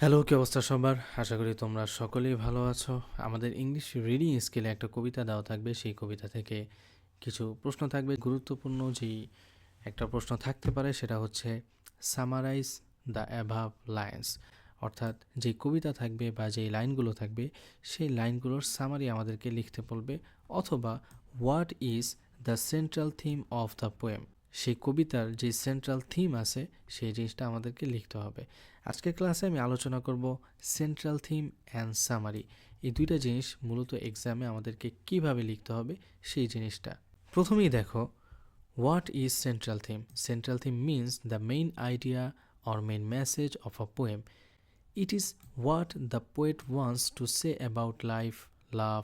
Hello কি অবস্থা সবার? আশা করি তোমরা সকলেই ভালো আছো। আমাদের ইংলিশ রিডিং স্কেলে একটা কবিতা দেওয়া থাকবে। সেই কবিতা থেকে কিছু প্রশ্ন থাকবে। গুরুত্বপূর্ণ যেই একটা প্রশ্ন থাকতে পারে, সেটা হচ্ছে সামারাইজ দ্য অ্যাভাব লাইন্স অর্থাৎ যে কবিতা থাকবে বা যেই লাইনগুলো থাকবে, সেই লাইনগুলোর সামারি আমাদেরকে লিখতে বলবে। অথবা what is the central theme of the poem সেই কবিতার যে সেন্ট্রাল থিম আছে, সেই জিনিসটা আমাদেরকে লিখতে হবে। আজকের ক্লাসে আমি আলোচনা করব সেন্ট্রাল থিম অ্যান্ড সামারি এই দুইটা জিনিস মূলত এক্সামে আমাদেরকে কীভাবে লিখতে হবে সেই জিনিসটা। প্রথমেই দেখো what is central theme central theme means the main idea or main message of a poem it is what the poet wants to say about life love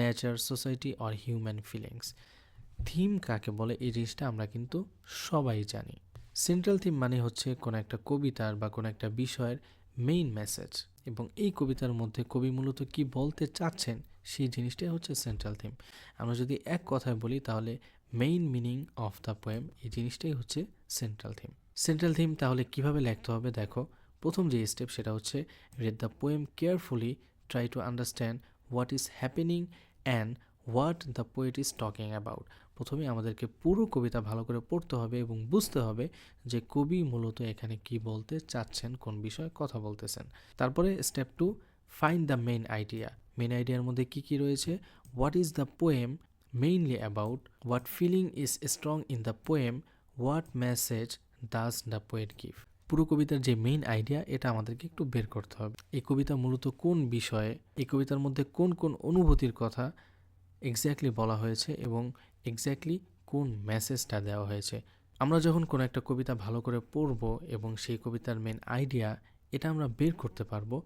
nature society or human feelings theme কাকে বলে, এই জিনিসটা আমরা কিন্তু সবাই জানি। Central theme মানে হচ্ছে কোনো একটা কবিতার বা কোনো একটা বিষয়ের মেইন মেসেজ এবং এই কবিতার মধ্যে কবি মূলত কি বলতে চাচ্ছেন, সেই জিনিসটাই হচ্ছে সেন্ট্রাল থিম আমরা যদি এক কথায় বলি তাহলে main meaning of the poem এই জিনিসটাই হচ্ছে সেন্ট্রাল থিম সেন্ট্রাল থিম তাহলে কীভাবে লিখতে হবে? দেখো, প্রথম যে স্টেপ সেটা হচ্ছে read the poem carefully try to understand what is happening and what the poet is talking about প্রথমে আমাদেরকে পুরো কবিতা ভালো করে পড়তে হবে এবং বুঝতে হবে যে কবি মূলত এখানে কি বলতে চাচ্ছেন, কোন বিষয়ে কথা বলতেছেন। তারপরে step two find the main idea main আইডিয়ার মধ্যে কি কি রয়েছে? What is the poem mainly about what feeling is strong in the poem what message does the poet give পুরো কবিতার যে মেইন আইডিয়া এটা আমাদেরকে একটু বের করতে হবে। এই কবিতা মূলত কোন বিষয়ে? এই কবিতার মধ্যে কোন কোন অনুভূতির কথা এক্স্যাক্টলি বলা হয়েছে এবং এক্স্যাক্টলি কোন মেসেজটা দেওয়া হয়েছে? আমরা যখন কোনো একটা কবিতা ভালো করে পড়ব এবং সেই কবিতার মেন আইডিয়া এটা আমরা বের করতে পারব,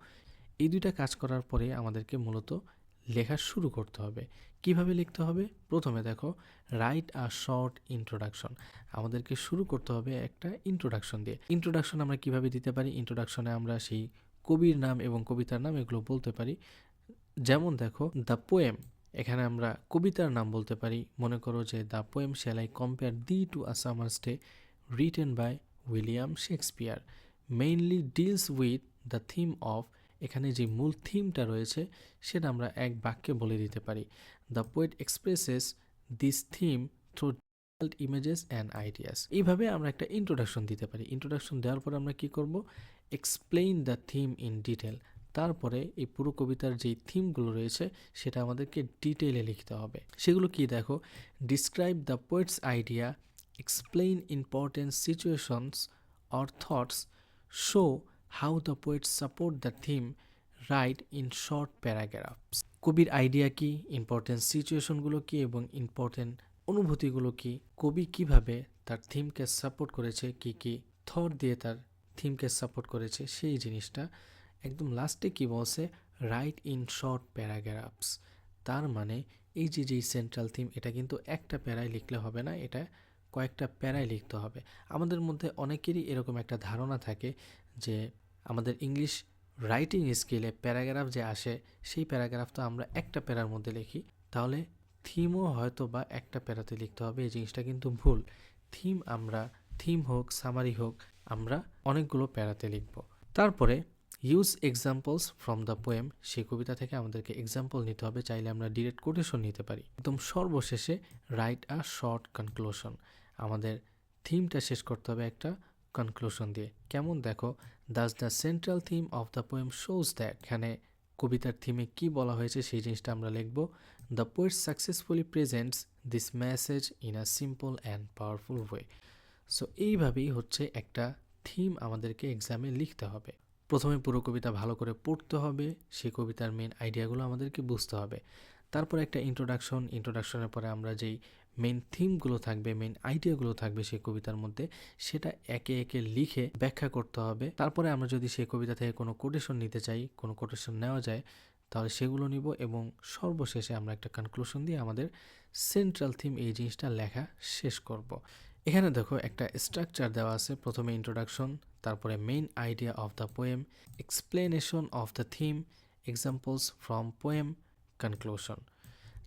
এই দুইটা কাজ করার পরে আমাদেরকে মূলত লেখা শুরু করতে হবে। কীভাবে লিখতে হবে? প্রথমে দেখো রাইট আ শর্ট ইন্ট্রোডাকশন আমাদেরকে শুরু করতে হবে একটা ইন্ট্রোডাকশন দিয়ে। ইন্ট্রোডাকশন আমরা কীভাবে দিতে পারি? ইন্ট্রোডাকশনে আমরা সেই কবির নাম এবং কবিতার নাম এগুলো বলতে পারি। যেমন দেখো দ্য পোয়েম এখানে আমরা কবিতার নাম বলতে পারি। মনে করো যে the poem shall I compare thee to a summer's day, written by William Shakespeare. Mainly deals with the theme of, এখানে যে মূল থিমটা রয়েছে, সেটা আমরা এক বাক্যে বলে দিতে পারি। The poet expresses this theme through images and ideas. এইভাবে আমরা একটা ইন্ট্রোডাকশন দিতে পারি। ইন্ট্রোডাকশন দেওয়ার পর আমরা কি করব? Explain the theme in detail. তারপরে এই পুরো কবিতার যেই থিমগুলো রয়েছে, সেটা আমাদেরকে ডিটেলে লিখতে হবে। সেগুলো কি দেখো? Describe the poet's idea explain important situations or thoughts show how the poets support the theme write in short paragraphs Kabir idea কি ইম্পর্টেন্ট সিচুয়েশনগুলো কি এবং ইম্পর্টেন্ট অনুভূতিগুলো কি? কবি কীভাবে তার থিমকে সাপোর্ট করেছে, কি কি থট দিয়ে তার থিমকে সাপোর্ট করেছে, সেই জিনিসটা একদম লাস্টে কি বলছে? রাইট ইন শর্ট প্যারাগ্রাফস তার মানে এই যে যেই সেন্ট্রাল থিম এটা কিন্তু একটা প্যারায় লিখলে হবে না, এটা কয়েকটা প্যারায় লিখতে হবে। আমাদের মধ্যে অনেকেরই এরকম একটা ধারণা থাকে যে, আমাদের ইংলিশ রাইটিং স্কিলে প্যারাগ্রাফ যে আসে, সেই প্যারাগ্রাফ তো আমরা একটা প্যারার মধ্যে লিখি। তাহলে থিমও হয়তো বা একটা প্যারাতে লিখতে হবে, এই জিনিসটা কিন্তু ভুল। থিম আমরা থিম হোক সামারি হোক, আমরা অনেকগুলো প্যারাতে লিখব। তারপরে use examples from the poem সেই কবিতা থেকে আমাদেরকে এক্সাম্পল নিতে হবে, চাইলে আমরা ডিরেক্ট কোটেশন নিতে পারি। একদম সর্বশেষে রাইট আ শর্ট কনক্লুশন আমাদের থিমটা শেষ করতে হবে একটা কনক্লুশন দিয়ে। কেমন দেখো? Thus the central theme of the poem shows that এখানে কবিতার থিমে কি বলা হয়েছে সেই জিনিসটা আমরা লিখব। The poet successfully presents this message in a simple and powerful way so এইভাবেই হচ্ছে একটা থিম আমাদেরকে এক্সামে লিখতে হবে। প্রথমে পুরো কবিতা ভালো করে পড়তে হবে সেই কবিতার মেন আইডিয়াগুলো আমাদেরকে বুঝতে হবে তারপর একটা ইন্ট্রোডাকশন ইন্ট্রোডাকশনের পরে আমরা যেই মেন থিমগুলো থাকবে মেন আইডিয়াগুলো থাকবে সেই কবিতার মধ্যে, সেটা একে একে লিখে ব্যাখ্যা করতে হবে তারপরে আমরা যদি সেই কবিতা থেকে কোনো কোটেশন নিতে চাই, কোনো কোটেশন নেওয়া যায়, তাহলে সেগুলো নিব এবং সর্বশেষে আমরা একটা কনক্লুশন দিয়ে আমাদের সেন্ট্রাল থিম এই জিনিসটা লেখা শেষ করব। এখানে দেখো একটা স্ট্রাকচার দেওয়া আছে, প্রথমে ইন্ট্রোডাকশন তারপরে main idea of the poem explanation of the theme examples from poem conclusion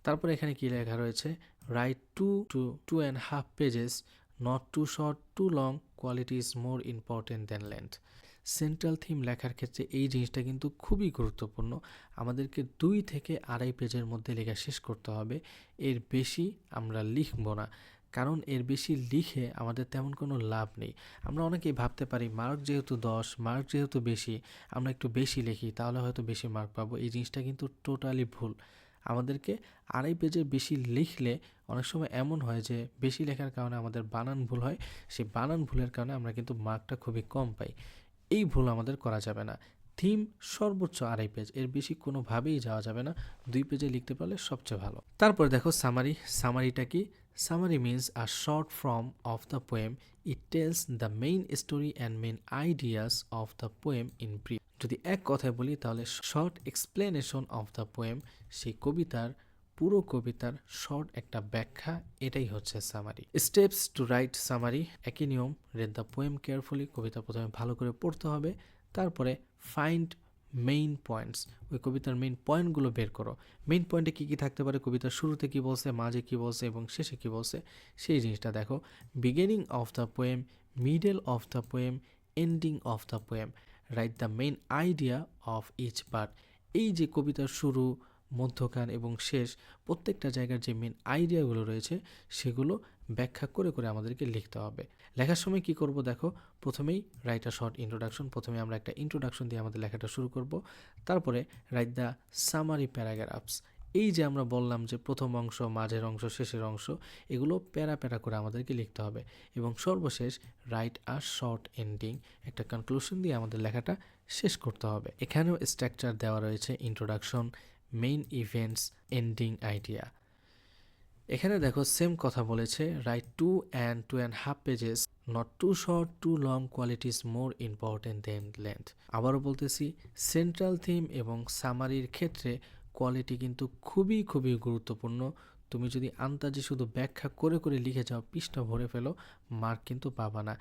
তারপরে এখানে কি লেখা রয়েছে? Write two to two and half pages not too short too long quality is more important than length central theme লেখার ক্ষেত্রে এই জিনিসটা কিন্তু খুবই গুরুত্বপূর্ণ। আমাদেরকে দুই থেকে আড়াই পেজের মধ্যে লেখা শেষ করতে হবে। এর বেশি আমরা লিখব না। কারণ এর বেশি লিখে আমাদের তেমন কোনো লাভ নেই। আমরা অনেকেই ভাবতে পারি, মার্ক যেহেতু দশ, মার্ক যেহেতু বেশি, আমরা একটু বেশি লিখি, তাহলে হয়তো বেশি মার্ক পাবো। এই জিনিসটা কিন্তু টোটালি ভুল। আমাদেরকে আড়াই পেজের বেশি লিখলে অনেক সময় এমন হয় যে, বেশি লেখার কারণে আমাদের বানান ভুল হয়, সেই বানান ভুলের কারণে আমরা কিন্তু মার্কটা খুবই কম পাই। এই ভুল আমাদের করা যাবে না। থিম সর্বোচ্চ আড়াই পেজ, এর বেশি কোনোভাবেই যাওয়া যাবে না। দুই পেজে লিখতে পারলে সবচেয়ে ভালো। তারপর দেখো সামারি, সামারিটা কি? Summary means a short form of the poem it tells the main story and main ideas of the poem in brief যদি এক কথায় বলি, তাহলে short explanation of the poem সেই কবিতার, পুরো কবিতার শর্ট একটা ব্যাখ্যা, এটাই হচ্ছে summary steps to write summary একই নিয়ম রেড দ্য পোয়েম কেয়ারফুলি কবিতা প্রথমে ভালো করে পড়তে হবে, তারপরে ফাইন্ড মেইন পয়েন্টস ওই কবিতার মেইন পয়েন্টগুলো বের করো। মেইন পয়েন্টে কী কী থাকতে পারে? কবিতার শুরুতে কী বলছে, মাঝে কী বলছে এবং শেষে কী বলছে? সেই জিনিসটা দেখো। Beginning of the poem middle of the poem ending of the poem write the main idea of each part এই যে কবিতার শুরু মধ্যখান এবং শেষ প্রত্যেকটা জায়গার যে মেন আইডিয়াগুলো রয়েছে, সেগুলো ব্যাখ্যা করে করে আমাদেরকে লিখতে হবে। লেখার সময় কি করব দেখো? প্রথমেই রাইট শর্ট ইন্ট্রোডাকশন প্রথমে আমরা একটা ইন্ট্রোডাকশন দিয়ে আমাদের লেখাটা শুরু করব। তারপরে রাইট দ্য সামারি প্যারাগ্রাফস এই যে আমরা বললাম যে প্রথম অংশ, মাঝের অংশ, শেষের অংশ, এগুলো প্যারা প্যারা করে আমাদেরকে লিখতে হবে এবং সর্বশেষ রাইট আর শর্ট এন্ডিং একটা কনক্লুশন দিয়ে আমাদের লেখাটা শেষ করতে হবে। এখানেও স্ট্রাকচার দেওয়া রয়েছে introduction main events ending idea এখানে দেখো সেম কথা বলেছে write two and two and half pages not too short too long quality is more important then length আবারও বলতেছি সেন্ট্রাল থিম এবং সামারির ক্ষেত্রে কোয়ালিটি কিন্তু খুবই খুবই গুরুত্বপূর্ণ। তুমি যদি আন্তাজে শুধু ব্যাখ্যা করে করে লিখে যাও, পৃষ্ঠা ভরে ফেলো মার্ক কিন্তু পাবা না।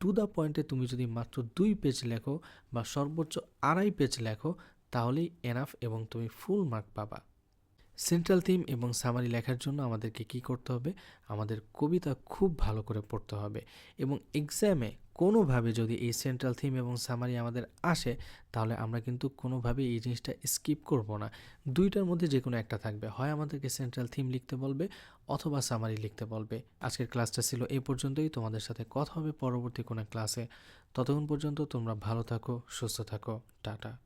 টু দ্য পয়েন্টে তুমি যদি মাত্র দুই পেজ লেখো বা সর্বোচ্চ আড়াই পেজ লেখো তাহলেই এনাফ এবং তুমি ফুল মার্ক পাবা। সেন্ট্রাল থিম এবং সামারি লেখার জন্য আমাদেরকে কি করতে হবে? আমাদের কবিতা খুব ভালো করে পড়তে হবে এবং এক্সামে কোনোভাবে যদি এই সেন্ট্রাল থিম এবং সামারি আমাদের আসে, তাহলে আমরা কিন্তু কোনোভাবে এই জিনিসটা স্কিপ করব না। দুইটার মধ্যে যে কোনো একটা থাকবে। হয় আমাদেরকে সেন্ট্রাল থিম লিখতে বলবে অথবা সামারি লিখতে বলবে। আজকের ক্লাসটা ছিল এই পর্যন্তই। তোমাদের সাথে কথা হবে পরবর্তী কোনো ক্লাসে ততক্ষণ পর্যন্ত তোমরা ভালো থাকো, সুস্থ থাকো। টাটা।